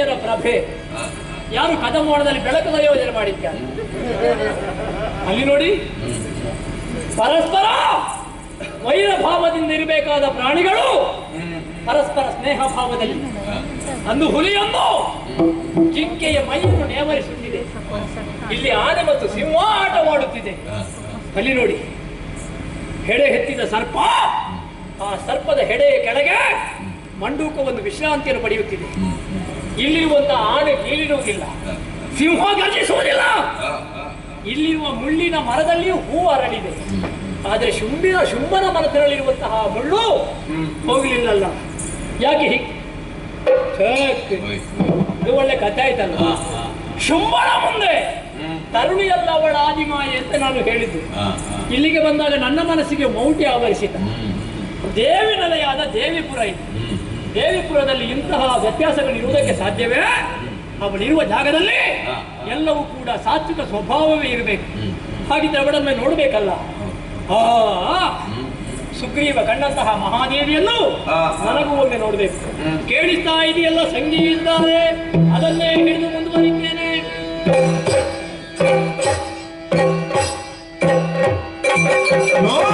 ಸೂರ್ಯನ ಪ್ರಭೆ. ಯಾರು ಕದಮೋಣದಲ್ಲಿ ಬೆಳಕು ಯೋಜನೆ ಮಾಡಿದ್ದಾರೆ ಅಲ್ಲಿ ನೋಡಿ. ಪರಸ್ಪರ ವೈರ ಭಾವದಿಂದ ಇರಬೇಕಾದ ಪ್ರಾಣಿಗಳು ಪರಸ್ಪರ ಸ್ನೇಹ ಭಾವದಲ್ಲಿ. ಅಂದು ಹುಲಿಯೊಂದು ಜಿಂಕೆಯ ಮೈಯನ್ನು ನೇವರಿಸುತ್ತಿದೆ. ಇಲ್ಲಿ ಆನೆ ಮತ್ತು ಸಿಂಹ ಆಟ ಮಾಡುತ್ತಿದೆ ಅಲ್ಲಿ ನೋಡಿ. ಹೆಡೆ ಹೆತ್ತಿದ ಸರ್ಪ ಆ ಸರ್ಪದ ಹೆಡೆಯ ಕೆಳಗೆ ಮಂಡೂಕವನ್ನು ವಿಶ್ರಾಂತಿಯನ್ನು ಪಡೆಯುತ್ತಿದೆ. ಇಲ್ಲಿರುವಂತಹ ಆನೆ ಬೀಳಿರುವುದಿಲ್ಲ ಸಿಂಹ ಗರ್ಜಿಸುವುದಿಲ್ಲ. ಇಲ್ಲಿರುವ ಮುಳ್ಳಿನ ಮರದಲ್ಲಿಯೂ ಹೂ ಅರಳಿದೆ ಆದರೆ ಶುಂಬಿನ ಶುಂಭನ ಮರದಲ್ಲಿರುವಂತಹ ಮುಳ್ಳು ಹೋಗಲಿಲ್ಲ ಹೋಗಲಿಲ್ಲಲ್ಲ ಯಾಕೆ. ಇದು ಒಳ್ಳೆ ಕಥೆ ಆಯ್ತಲ್ಲ. ಶುಂಭನ ಮುಂದೆ. ತರುಣಿಯಲ್ಲ ಅವಳ ಆದಿಮಾಯಿ ಅಂತ ನಾನು ಹೇಳಿದ್ದು. ಇಲ್ಲಿಗೆ ಬಂದಾಗ ನನ್ನ ಮನಸ್ಸಿಗೆ ಮೌಟಿ ಆವರಿಸಿತ. ದೇವಿ ನೆಲೆಯಾದ ದೇವಿಪುರ ಇದು ಹ್ಮ್. ದೇವಿಪುರದಲ್ಲಿ ಇಂತಹ ವ್ಯತ್ಯಾಸಗಳು ಇರುವುದಕ್ಕೆ ಸಾಧ್ಯವೇ ಅವಳಿರುವ ಜಾಗದಲ್ಲಿ. ಎಲ್ಲವೂ ಕೂಡ ಸಾತ್ವಿಕ ಸ್ವಭಾವವೇ ಇರಬೇಕು. ಹಾಗಿದ್ರೆ ಅವಳನ್ನು ನೋಡಬೇಕಲ್ಲ ಆ. ಸುಗ್ರೀವ ಕಂಡಂತಹ ಮಹಾದೇವಿಯನ್ನು ನನಗೂ ಒಮ್ಮೆ ನೋಡಬೇಕು. ಕೇಳಿಸ್ತಾ ಇದೆಯಲ್ಲ ಸಂಗೀತ ಇದ್ದಾರೆ ಅದನ್ನೇ ಹಿಡಿದು ಮುಂದುವರಿದ್ದೇನೆ ನೋಡಿದೆನೋ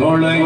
morning.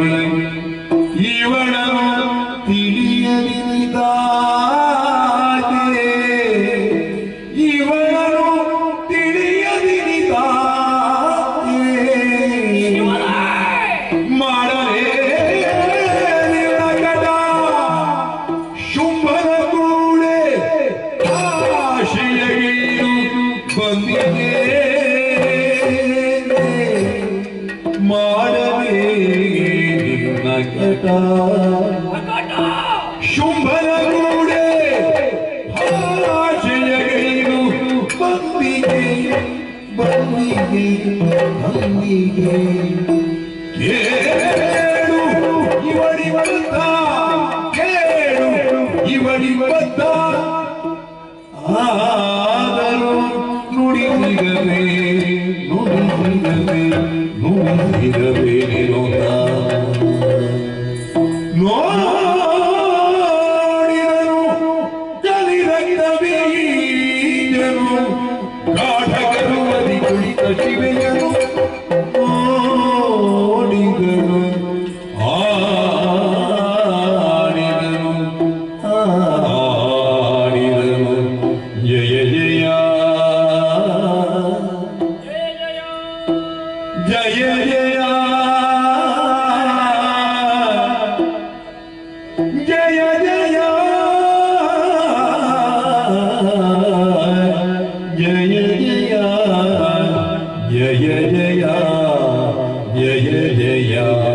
ಅಂಬಿಗೆ ಅಂಬಿಗೆ ಕೇಳು ಇವಡಿವಂತ ಕೇಳು But she began yeah, yeah, yeah.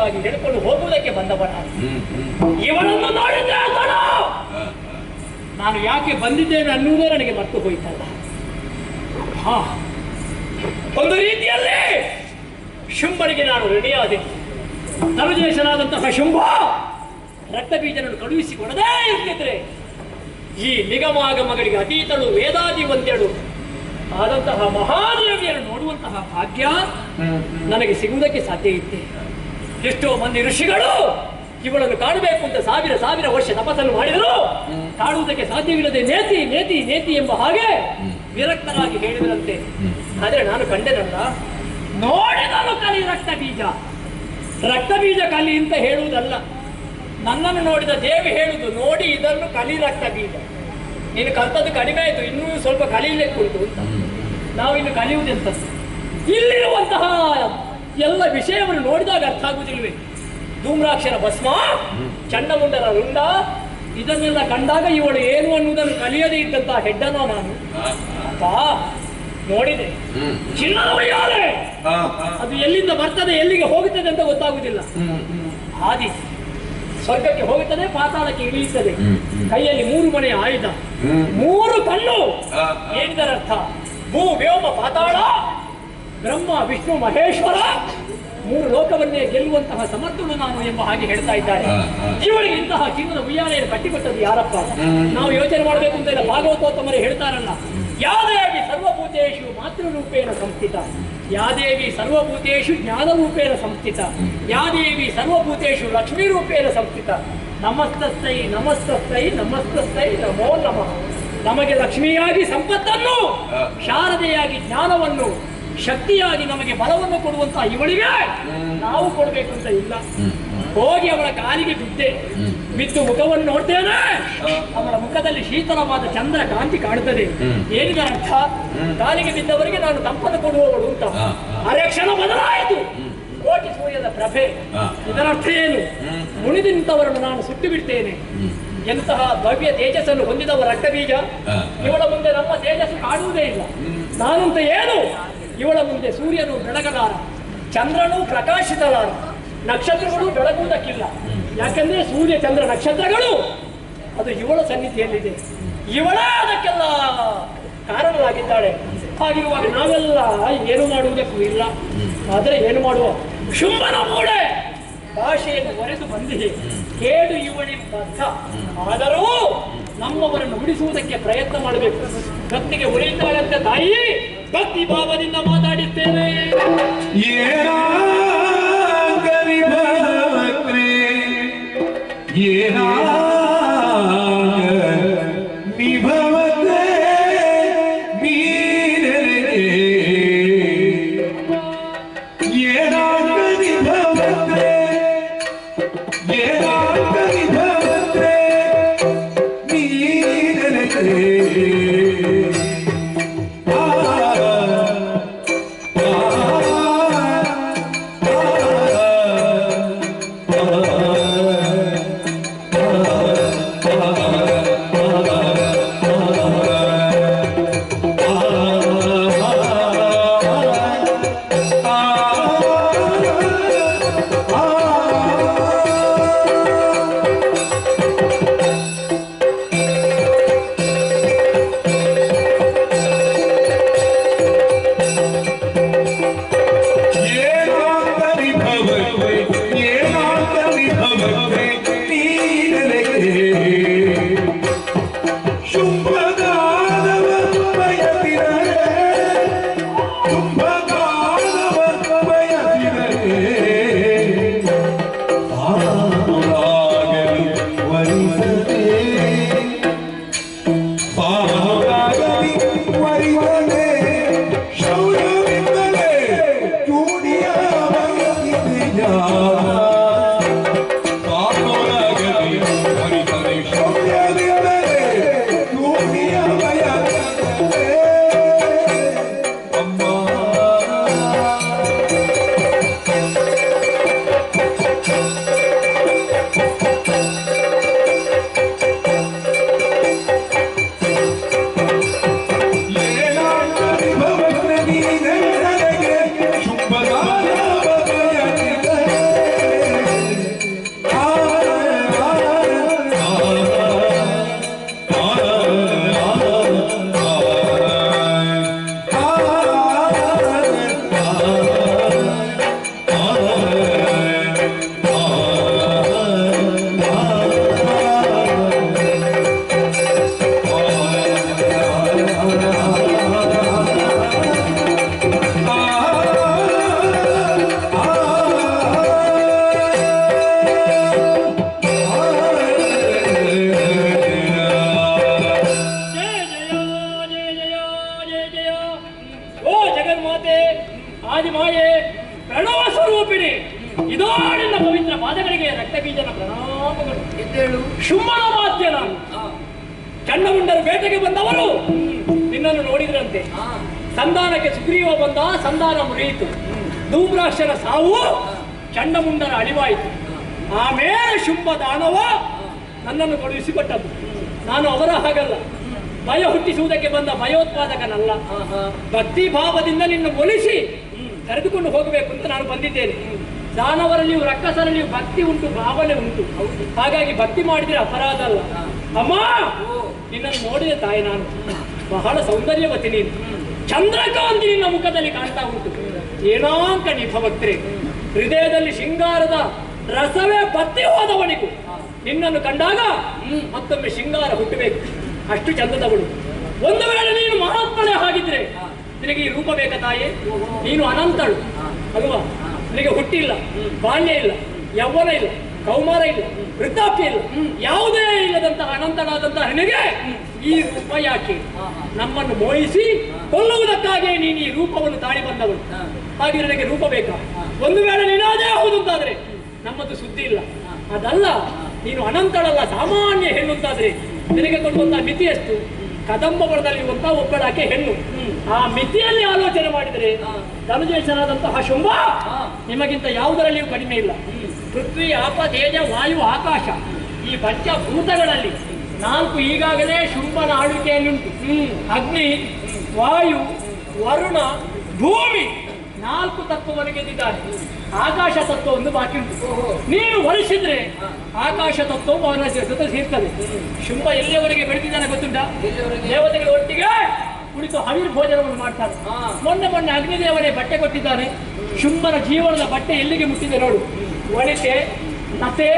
ಎಳ್ಕೊಳ್ಳುವುದಕ್ಕಾಗಿ ಹಿಡ್ಕೊಂಡು ಹೋಗುವುದಕ್ಕೆ ಬಂದವರ ಇವನನ್ನು ನೋಡಿದ್ರೆ ನಾನು ಯಾಕೆ ಬಂದಿದ್ದೇನೆ ಅನ್ನುವುದೇ ನನಗೆ ಮರ್ತು ಹೋಯ್ತಲ್ಲ. ಹಾ ಒಂದು ರೀತಿಯಲ್ಲಿ ಶುಂಭನಿಗೆ ನಾನು ರೆಡಿಯಾದೆ ಸರ್ವಜೇಶನಾದಂತಹ ಶುಂಭ ರಕ್ತಬೀಜನನ್ನು ಕಳುಹಿಸಿಕೊಡದೇ ಇರ್ತಿದ್ರೆ ಈ ನಿಗಮಾಗಮಗಳಿಗೆ ಅತೀತಳು ವೇದಾದಿ ಒಂದೆಡು ಆದಂತಹ ಮಹಾದೇವಿಯನ್ನು ನೋಡುವಂತಹ ಭಾಗ್ಯ ನನಗೆ ಸಿಗುವುದಕ್ಕೆ ಸಾಧ್ಯ ಇತ್ತೆ. ಎಷ್ಟೋ ಮಂದಿ ಋಷಿಗಳು ಇವಳನ್ನು ಕಾಣಬೇಕು ಅಂತ ಸಾವಿರ ಸಾವಿರ ವರ್ಷ ತಪಸ್ಸನ್ನು ಮಾಡಿದರು. ಕಾಣುವುದಕ್ಕೆ ಸಾಧ್ಯವಿಲ್ಲದೆ ನೇತಿ ನೇತಿ ನೇತಿ ಎಂಬ ಹಾಗೆ ವಿರಕ್ತರಾಗಿ ಹೇಳಿದರಂತೆ. ಆದರೆ ನಾನು ಕಂಡೆನಲ್ಲ ನೋಡಿದನು ಕಲಿ ರಕ್ತ ಬೀಜ. ರಕ್ತ ಬೀಜ ಕಲಿ ಅಂತ ಹೇಳುವುದಲ್ಲ. ನನ್ನನ್ನು ನೋಡಿದ ದೇವಿ ಹೇಳುದು ನೋಡಿ ಇದನ್ನು ಕಲಿ ರಕ್ತ ಬೀಜ. ನೀನು ಕಲ್ತದ್ದು ಕಡಿಮೆ ಆಯಿತು ಇನ್ನೂ ಸ್ವಲ್ಪ ಕಲಿಯಲೇ ಉಂಟು ಅಂತ ನಾವು ಇನ್ನು ಕಲಿಯುವುದೆಂತ ಇಲ್ಲಿರುವಂತಹ ಎಲ್ಲ ವಿಷಯವನ್ನು ನೋಡಿದಾಗ ಅರ್ಥ ಆಗುವುದಿಲ್ಲವೇ? ಧೂಮ್ರಾಕ್ಷರ ಭಸ್ಮ ಚಂಡಮುಂಡರ ರುಂಡ ಇದನ್ನೆಲ್ಲ ಕಂಡಾಗ ಇವಳು ಏನು ಅನ್ನುವುದನ್ನು ಕಲಿಯದೇ ಇದ್ದಂತಹ ಹೆಡ್ಡನೋ ನಾನು. ಅಪ್ಪ ನೋಡಿದೆ. ಚಿನ್ನದ ಉಯ್ಯಾಲೆ ಅದು ಎಲ್ಲಿಂದ ಬರ್ತದೆ ಎಲ್ಲಿಗೆ ಹೋಗುತ್ತದೆ ಅಂತ ಗೊತ್ತಾಗುವುದಿಲ್ಲ. ಆದಿ ಸ್ವರ್ಗಕ್ಕೆ ಹೋಗುತ್ತದೆ ಪಾತಾಳಕ್ಕೆ ಇಳಿಯುತ್ತದೆ. ಕೈಯಲ್ಲಿ ಮೂರು ಮನೆಯ ಆಯುಧ. ಮೂರು ಕಣ್ಣು. ಏನಿದರರ್ಥ? ಭೂ ವ್ಯೋಮ ಪಾತಾಳ. ಬ್ರಹ್ಮ ವಿಷ್ಣು ಮಹೇಶ್ವರ ಮೂರು ಲೋಕವನ್ನೇ ಗೆಲ್ಲುವಂತಹ ಸಮರ್ಥನು ನಾನು ಎಂಬ ಹಾಗೆ ಹೇಳ್ತಾ ಇದ್ದಾರೆ. ಇವರಿಗೆ ಇಂತಹ ಜೀವನ ಉಯ್ಯಾಲೆಯನ್ನು ಕಟ್ಟಿಕೊಟ್ಟದ್ದು ಯಾರಪ್ಪ? ನಾವು ಯೋಚನೆ ಮಾಡಬೇಕು ಅಂತ ಇಲ್ಲ ಭಾಗವತೋತ್ತಮರೇ ಹೇಳ್ತಾರಲ್ಲ. ಯಾದೇವಿ ಸರ್ವಭೂತೇಶು ಮಾತೃರೂಪೇಣ ಸಂಸ್ಥಿತ. ಯಾದೇವಿ ಸರ್ವಭೂತೇಶು ಜ್ಞಾನರೂಪೇಣ ಸಂಸ್ಥಿತ. ಯಾದೇವಿ ಸರ್ವಭೂತೇಶು ಲಕ್ಷ್ಮಿ ರೂಪೇಣ ಸಂಸ್ಥಿತ. ನಮಸ್ತಸ್ಥೈ ನಮಸ್ತಸ್ಥೈ ನಮಸ್ತಸ್ಥೈ ನಮೋ ನಮಃ. ನಮಗೆ ಲಕ್ಷ್ಮಿಯಾಗಿ ಸಂಪತ್ತನ್ನು ಶಾರದೆಯಾಗಿ ಜ್ಞಾನವನ್ನು ಶಕ್ತಿಯಾಗಿ ನಮಗೆ ಬಲವನ್ನು ಕೊಡುವಂತಹ ಇವಳಿಗೆ ನಾವು ಕೊಡಬೇಕು ಅಂತ ಇಲ್ಲ ಹೋಗಿ ಅವಳ ಕಾಲಿಗೆ ಬಿದ್ದೆ ಬಿದ್ದು ಮುಖವನ್ನು ನೋಡ್ತೇನೆ. ಅವಳ ಮುಖದಲ್ಲಿ ಶೀತಲವಾದ ಚಂದ್ರ ಕಾಂತಿ ಕಾಣುತ್ತದೆ ಏನಿದೆ ಅರ್ಥ? ಕಾಲಿಗೆ ಬಿದ್ದವರಿಗೆ ನಾನು ತಂಪನ್ನು ಕೊಡುವವಳು ಅಂತ. ಅರೆ ಕ್ಷಣ ಬದಲಾಯಿತು. ಕೋಟಿ ಸೂರ್ಯದ ಪ್ರಭೆ. ಇದರರ್ಥ ಏನು? ಮುಳಿದು ನಿಂತವರನ್ನು ನಾನು ಸುಟ್ಟು ಬಿಡ್ತೇನೆ. ಎಂತಹ ಭವ್ಯ ತೇಜಸ್ಸನ್ನು ಹೊಂದಿದವ ರಕ್ತಬೀಜ? ಇವಳ ಮುಂದೆ ನಮ್ಮ ತೇಜಸ್ಸು ಕಾಣುವುದೇ ಇಲ್ಲ. ನಾನಂತ ಏನು? ಇವಳ ಮುಂದೆ ಸೂರ್ಯನು ಬೆಳಗಲಾರ, ಚಂದ್ರನು ಪ್ರಕಾಶಿತಲಾರ. ನಕ್ಷತ್ರಗಳು ಬೆಳಗುವುದಕ್ಕಿಲ್ಲ. ಯಾಕಂದ್ರೆ ಸೂರ್ಯ, ಚಂದ್ರ ನಕ್ಷತ್ರಗಳು, ಅದು ಇವಳ ಸನ್ನಿಧಿಯಲ್ಲಿದೆ. ಇವಳ ಅದಕ್ಕೆಲ್ಲ ಕಾರಣವಾಗಿದ್ದಾಳೆ ಹಾಗಿರುವಾಗ ನಾವೆಲ್ಲ ಏನು ಮಾಡುವುದಕ್ಕೂ ಇಲ್ಲ. ಆದರೆ ಏನು ಮಾಡುವ? ಶುಂಭನ ಮೂಡೆ ಭಾಷೆಯನ್ನು ಒರೆದು ಬಂದಿದೆ. ಕೇಡು ಇವಳಿ ಬದ್ಧ ಆದರೂ ನಮ್ಮವರನ್ನು ಉಳಿಸುವುದಕ್ಕೆ ಪ್ರಯತ್ನ ಮಾಡಬೇಕು. ಭಕ್ತಿಗೆ ಉಳಿತಾಳಂತೆ ತಾಯಿ ಭಕ್ತಿ ಭಾವದಿಂದ ಮಾತಾಡಿದ್ದೇನೆ ಶುಂಭನ ಮಾತ್ಯ ನಾನು. ಚಂಡಮುಂಡರು ಬೇಟೆಗೆ ಬಂದವರು ನಿನ್ನನ್ನು ನೋಡಿದ್ರಂತೆ. ಸಂಧಾನಕ್ಕೆ ಸುಗ್ರೀವ ಬಂದ ಸಂಧಾನ ಮುರಿಯಿತು ಧೂಮ್ರಾಕ್ಷರ ಸಾವು ಚಂಡಮುಂಡರ ಅಳಿವಾಯಿತು. ಆಮೇಲೆ ಶುಂಭ ದಾನವ ನನ್ನನ್ನು ಕಳುಹಿಸಿಕೊಟ್ಟದ್ದು. ನಾನು ಅವರ ಹಾಗಲ್ಲ. ಭಯ ಹುಟ್ಟಿಸುವುದಕ್ಕೆ ಬಂದ ಭಯೋತ್ಪಾದಕನಲ್ಲ. ಭಕ್ತಿ ಭಾವದಿಂದ ನಿನ್ನ ಒಲಿಸಿ ಕರೆದುಕೊಂಡು ಹೋಗಬೇಕು ಅಂತ ನಾನು ಬಂದಿದ್ದೇನೆ. ದಾನವರಲ್ಲಿಯೂ ರಕ್ಕಸರಲ್ಲಿಯೂ ಭಕ್ತಿ ಉಂಟು, ಭಾವನೆ ಉಂಟು. ಹಾಗಾಗಿ ಭಕ್ತಿ ಮಾಡಿದ್ರೆ ಅಪರಾಧ ಅಲ್ಲ. ಅಮ್ಮ! ನಿನ್ನನ್ನು ನೋಡಿದೆ ತಾಯಿ ನಾನು. ಬಹಳ ಸೌಂದರ್ಯವತಿ ನೀನು. ಚಂದ್ರಕಾಂತಿ ನಿನ್ನ ಮುಖದಲ್ಲಿ ಕಾಣ್ತಾ ಉಂಟು. ಏನಾಂಕ ಭಕ್ತರೆ. ಹೃದಯದಲ್ಲಿ ಶೃಂಗಾರದ ರಸವೇ ಬತ್ತಿ ಹೋದವನಿಗೂ. ನಿನ್ನನ್ನು ಕಂಡಾಗ ಮತ್ತೊಮ್ಮೆ ಶೃಂಗಾರ ಹುಟ್ಟಬೇಕು. ಅಷ್ಟು ಚಂದದವಳು. ಒಂದು ವೇಳೆ ನೀನು ಮಹಾತ್ಮಳೆ ಹಾಗಿದ್ರೆ, ನಿನಗೆ ಈ ರೂಪ ಬೇಕಾ ತಾಯಿ? ನೀನು ಅನಂತಳು. ಅಲ್ವಾ? ನಿನಗೆ ಹುಟ್ಟಿಲ್ಲ ಬಾಲ್ಯ ಇಲ್ಲ ಯೌವನ ಇಲ್ಲ, ಕೌಮಾರ ಇಲ್ಲ, ವೃದ್ಧಾಪ್ಯ ಇಲ್ಲ. ಯಾವುದೇ ಇಲ್ಲದಂತಹ ಅನಂತನಾದಂತಹ ನನಗೆ ಈ ರೂಪ ಯಾಕೆ? ನಮ್ಮನ್ನು ಮೋಹಿಸಿ ಕೊಲ್ಲುವುದಕ್ಕಾಗಿ ನೀನು ಈ ರೂಪವನ್ನು ತಾಳಿ ಬಂದವನು ಹಾಗೆ ನನಗೆ ರೂಪ ಬೇಕಾ? ಒಂದು ವೇಳೆ ನೀನಾದೇ ಹೌದು ಅಂತಾದ್ರೆ ನಮ್ಮದು ಸುದ್ದಿ ಇಲ್ಲ. ಅದಲ್ಲ, ನೀನು ಅನಂತಳಲ್ಲ, ಸಾಮಾನ್ಯ ಹೆಣ್ಣು ಅಂತಾದ್ರೆ ನಿನಗೆ ಕೊಡುವಂತಹ ಮಿತಿ ಎಷ್ಟು? ಕದಂಬವರದಲ್ಲಿ ಇರುವಂತ ಒಬ್ಬಳಾಕೆ ಹೆಣ್ಣು. ಆ ಮಿತಿಯಲ್ಲಿ ಆಲೋಚನೆ ಮಾಡಿದರೆ ಧನುಜೇಶನಾದಂತಹ ಶುಂಭ ನಿಮಗಿಂತ ಯಾವುದರಲ್ಲಿಯೂ ಕಡಿಮೆ ಇಲ್ಲ. ಪೃಥ್ವಿ ಆಪ ತೇಜ ವಾಯು ಆಕಾಶ ಈ ಪಂಚಭೂತಗಳಲ್ಲಿ ನಾಲ್ಕು ಈಗಾಗಲೇ ಶುಂಭನ ಆಳ್ವಿಕೆಯಲ್ಲಿಂಟು. ಅಗ್ನಿ ವಾಯು ವರುಣ ಭೂಮಿ ನಾಲ್ಕು ತತ್ವವನ್ನು ಗೆದ್ದಿದ್ದಾರೆ. ಆಕಾಶ ತತ್ವ ಒಂದು ಬಾಕಿ ಉಂಟು. ನೀನು ಹೊಲಿಸಿದ್ರೆ ಆಕಾಶ ತತ್ವ ಅವನ ಜೊತೆ ಸೇರ್ತದೆ. ಶುಂಭ ಎಲ್ಲಿಯವರೆಗೆ ಬೆಳೆದಿದ್ದಾನೆ ಗೊತ್ತುಂಟ? ದೇವತೆಗಳ ಒಟ್ಟಿಗೆ ಕುಳಿತು ಹವಿರ್ ಭೋಜನವನ್ನು ಮಾಡ್ತಾರೆ ಮೊನ್ನೆ ಮೊನ್ನೆ ಅಗ್ನಿದೇವರೇ ಬಟ್ಟೆ ಕೊಟ್ಟಿದ್ದಾನೆ ಶುಂಭನ ಜೀವನದ ಬಟ್ಟೆ ಎಲ್ಲಿಗೆ ಮುಟ್ಟಿದೆ ನೋಡು. ಒಳಿತೆ ಲತೆ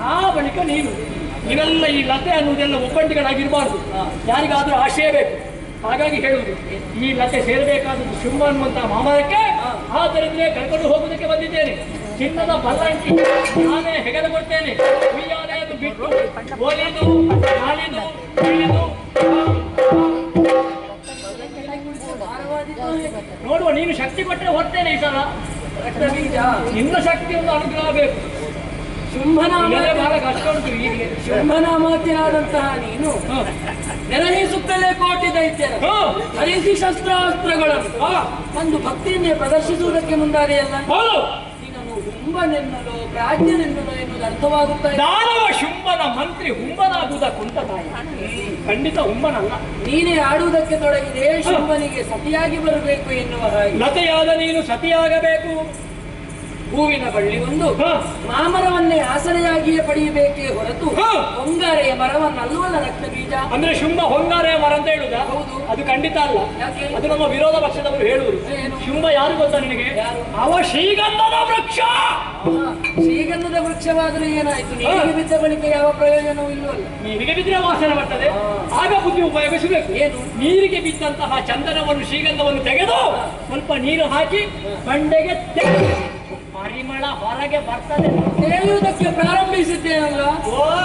ಆ ಬಳಿಕ ನೀನು. ಇವೆಲ್ಲ ಈ ಲತೆ ಅನ್ನುವುದೆಲ್ಲ ಒಬ್ಬಂಟಿಗಳಾಗಿರಬಾರ್ದು. ಯಾರಿಗಾದರೂ ಆಶಯ ಬೇಕು. ಹಾಗಾಗಿ ಹೇಳುವುದು ಈ ಲತೆ ಸೇರಬೇಕಾದದ್ದು ಶುಂಭ ಅನ್ನುವಂತಹ ಮಾಮರಕ್ಕೆ ಆದ್ದರಿಂದ ಕರ್ಕೊಂಡು ಹೋಗುವುದಕ್ಕೆ ಬಂದಿದ್ದೇನೆ. ಚಿನ್ನದ ಬಲ್ಲಂಕಿ ನಾನೇ ಹೆಗಲು ಕೊಡ್ತೇನೆ ಉಯ್ಯಾಲೆಯನ್ನು ಬಿಟ್ಟು ನಾಳಿದು ಇಳಿದು ನೋಡುವ ನೀನು ಶಕ್ತಿ ಕೊಟ್ಟರೆ ಹೊರ್ತೇನೆ ಈ ಸಲ. ನಿನ್ನ ಶಕ್ತಿ ಒಂದು ಅನುಗ್ರಹ ಬೇಕು. ಶುಂಭನಾಮಾತಿನಾದಂತಹ ನೀನು. ನೆರವೇರಿಸುತ್ತಲೇ ಕೋಟಿ ದೈತ್ಯರ. ಹರಿಸಿ ಶಸ್ತ್ರಾಸ್ತ್ರಗಳನ್ನು. ಒಂದು ಭಕ್ತಿಯನ್ನೇ ಪ್ರದರ್ಶಿಸುವುದಕ್ಕೆ ಮುಂದಾದೆಯಲ್ಲ? ಹುಂಬನೆನ್ನಲು ಪ್ರಾಜ್ಞನೆನ್ನಲು ಎನ್ನುವುದು ಅರ್ಥವಾಗುತ್ತಾ ಇದೆ. ದಾನವ ಶುಂಭನ ಮಂತ್ರಿ ಹುಂಬನಾಗುವುದಕ್ಕುಂಟ ತಾಯಿ. ಖಂಡಿತ ಹುಂಬನಲ್ಲ. ನೀನೇ ಆಡುವುದಕ್ಕೆ ತೊಡಗಿದೆ ಶುಂಭನಿಗೆ ಸತಿಯಾಗಿ ಬರಬೇಕು ಎನ್ನುವ ಹಾಗೆ. ಲತೆಯಾದ ನೀನು ಸತಿಯಾಗಬೇಕು. ಹೂವಿನ ಬಳ್ಳಿ ಒಂದು. ಮಾಮರವನ್ನೇ ಆಸರೆಯಾಗಿಯೇ ಪಡೆಯಬೇಕೇ ಹೊರತು. ಹೊಂಗಾರೆಯ ಮರವನ್ನಲ್ವಲ್ಲ ರಕ್ತ ಬೀಜ ಅಂದ್ರೆ ಶುಂಭ ಹೊಂಗಾರೆಯ ಮರ ಅಂತ ಹೇಳುದ? ಹೌದು. ಅದು ಖಂಡಿತ ಅಲ್ಲ. ಯಾಕೆ? ಅದು ನಮ್ಮ ವಿರೋಧ ಪಕ್ಷದವರು ಹೇಳುವುದು? ಶುಂಭ ಯಾರು ಗೊತ್ತಾ ನಿನಗೆ? ಅವ ಶ್ರೀಗಂಧದ ವೃಕ್ಷ! ಶ್ರೀಗಂಧದ ವೃಕ್ಷವಾದರೂ ಏನಾಯ್ತು? ನೀರಿಗೆ ಬಿದ್ದ ಬಳಿಕ ಯಾವ ಪ್ರಯೋಜನವೂ ಇಲ್ಲವಲ್ಲ ನೀರಿಗೆ ಬಿದ್ದರೆ ವಾಸನೆ ಬರ್ತದೆ. ಆಗ ಬುದ್ಧಿ ಉಪಯೋಗಿಸಬೇಕು. ಏನು? ನೀರಿಗೆ ಬಿದ್ದಂತಹ ಚಂದನವನ್ನು ಶ್ರೀಗಂಧವನ್ನು ತೆಗೆದು ಸ್ವಲ್ಪ ನೀರು ಹಾಕಿ ಬಂಡೆಗೆ ತೆಗೆದು ಪರಿಮಳ ಹೊರಗೆ ಬರ್ತದೆ ತೆರೆಯುವುದಕ್ಕೆ ಪ್ರಾರಂಭಿಸಿದ್ದೇನಲ್ಲ.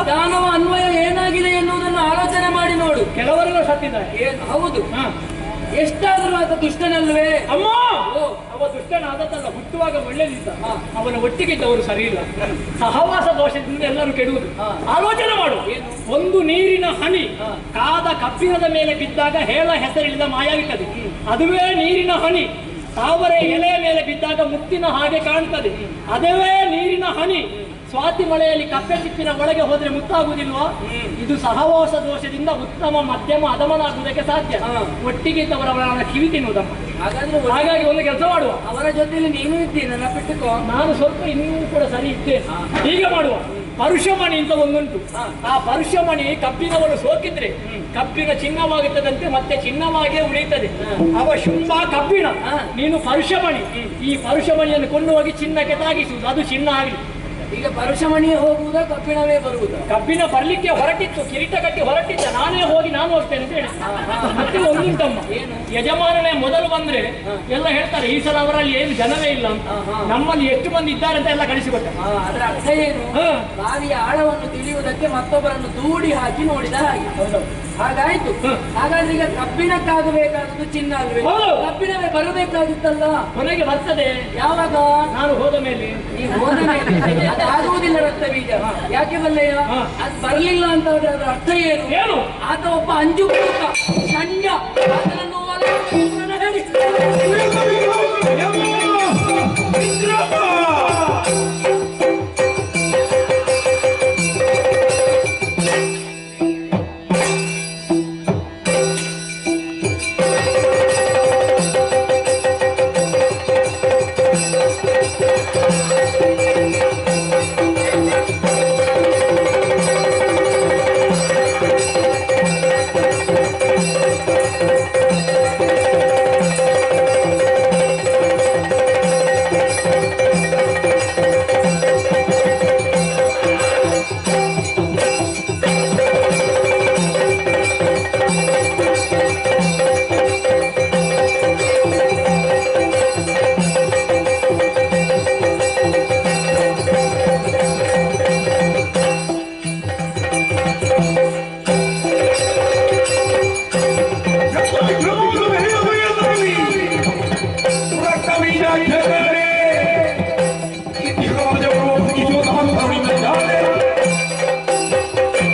ದಾನವ ಅನ್ವಯ ಏನಾಗಿದೆ ಎನ್ನುವುದನ್ನು ಆಲೋಚನೆ ಮಾಡಿ ನೋಡು. ಕೆಲವರೆಲ್ಲ ಸತ್ತಿದ್ದಾರೆ. ಹೌದು. ಎಷ್ಟಾದರೂ ಆತ ದುಷ್ಟನಲ್ವೇ? ಅಮ್ಮ. ಅವ ದುಷ್ಟನಾದದ್ದಲ್ಲ ಹುಟ್ಟುವಾಗ ಒಳ್ಳೆದಿದ್ದ ಅವನ ಒಟ್ಟಿಗಿದ್ದವರು ಸರಿ ಇಲ್ಲ ಸಹವಾಸ ದೋಷದಿಂದ ಎಲ್ಲರೂ ಕೆಡುವುದು. ಆಲೋಚನೆ ಮಾಡು? ಒಂದು ನೀರಿನ ಹನಿ. ಕಾದ ಕಬ್ಬಿಣದ ಮೇಲೆ ಬಿದ್ದಾಗ ಹೇಳ ಹೆಸರಿಳಿದ ಮಾಯಾಗುತ್ತದೆ ಅದುವೇ ನೀರಿನ ಹನಿ. ತಾವರೆ ಎಲೆಯ ಮೇಲೆ ಬಿದ್ದಾಗ ಮುತ್ತಿನ ಹಾಗೆ ಕಾಣ್ತದೆ. ಅದುವೇ ನೀರಿನ ಹನಿ. ಸ್ವಾತಿ ಮಳೆಯಲ್ಲಿ ಕಪ್ಪೆ ಚಿಪ್ಪಿನ ಒಳಗೆ ಹೋದ್ರೆ ಮುತ್ತಾಗುವುದಿಲ್ವಾ? ಇದು ಸಹವಾಸ ದೋಷದಿಂದ ಉತ್ತಮ ಮಧ್ಯಮ ಅದಮನಾಗುವುದಕ್ಕೆ ಸಾಧ್ಯ. ಒಟ್ಟಿಗೆ ಇದ್ದವರ ಕಿವಿ ತಿನ್ನುವುದಮ್ಮ. ಹಾಗಾಗಿ ಒಂದು ಕೆಲಸ ಮಾಡುವ. ಅವರ ಜೊತೆಯಲ್ಲಿ ನೀನು ಇದ್ದೀನಿ ನೆನಪಿಟ್ಟುಕೋ ನಾನು ಸ್ವಲ್ಪ ಇನ್ನೂ ಕೂಡ ಸರಿ ಇದ್ದೇನೆ. ಹೀಗೆ ಮಾಡುವ. ಪರುಷಮಣಿ ಅಂತ ಒಂದುಂಟು. ಆ ಪರುಷಮಣಿ ಕಬ್ಬಿನವರು ಸೋಕಿದ್ರೆ ಕಬ್ಬಿನ ಚಿನ್ನವಾಗುತ್ತದಂತೆ ಮತ್ತೆ ಚಿನ್ನವಾಗೇ ಉಳಿಯುತ್ತದೆ. ಅವ ಶುಂಭ ಕಬ್ಬಿಣ. ನೀನು ಪರುಷಮಣಿ. ಈ ಪರುಷಮಣಿಯನ್ನು ಕೊಂಡು ಹೋಗಿ ಚಿನ್ನಕ್ಕೆ ತಾಗಿಸುವುದು ಅದು ಚಿನ್ನ ಆಗಲಿ. ಈಗ ಪರಶಮಣಿ ಹೋಗುವುದ ಕಬ್ಬಿಣವೇ ಬರುವುದು? ಕಬ್ಬಿಣ ಬರ್ಲಿಕ್ಕೆ ಹೊರಟಿತ್ತು ಕಿರೀಟ ಕಟ್ಟಿ ಹೊರಟಿದ್ದ ನಾನೇ ಹೋಗಿ ನಾನು ಹೋಗ್ತೇನೆ ಅಂತ ಹೇಳಿ ಮತ್ತೆ ಒಂದುಂಟಮ್ಮ ಯಜಮಾನನೇ ಮೊದಲು ಬಂದ್ರೆ ಎಲ್ಲ ಹೇಳ್ತಾರೆ ಈ ಸಲ ಅವರಲ್ಲಿ ಏನು ಜನವೇ ಇಲ್ಲ ಅಂತ. ನಮ್ಮಲ್ಲಿ ಎಷ್ಟು ಮಂದಿ ಇದ್ದಾರೆ ಅಂತ ಎಲ್ಲ ಕಳಿಸಿಕೊಟ್ಟ ಅದರ ಅರ್ಥ ಏನು? ಬಾವಿಯ ಆಳವನ್ನು ತಿಳಿಯುವುದಕ್ಕೆ ಮತ್ತೊಬ್ಬರನ್ನು ದೂಡಿ ಹಾಕಿ ನೋಡಿದ ಹಾಗೆ. ಹಾಗಾಯ್ತು. ಹಾಗಾದ್ರೆ ಈಗ ಕಬ್ಬಿಣಕ್ಕಾಗಬೇಕಾದದ್ದು ಚಿನ್ನ ಅಲ್ವೇ. ಕಬ್ಬಿಣವೇ ಬರಬೇಕಾಗಿತ್ತಲ್ಲ ಕೊನೆಗೆ ಬರ್ತದೆ. ಯಾವಾಗ? ನಾನು ಹೋದ ಮೇಲೆ. ಈ ಹೋದ ಮೇಲೆ. ಅದು ಆಗುವುದಿಲ್ಲ ರಕ್ತ ಬೀಜ ಯಾಕೆ ಬಲ್ಲಯ್ಯ ಅದು ಬರಲಿಲ್ಲ ಅಂತ ಅದ್ರ ಅದರ ಅರ್ಥ ಏನು? ಏನು? ಆತ ಒಬ್ಬ ಅಂಜು ಸಣ್ಣ ಅದನ್ನು.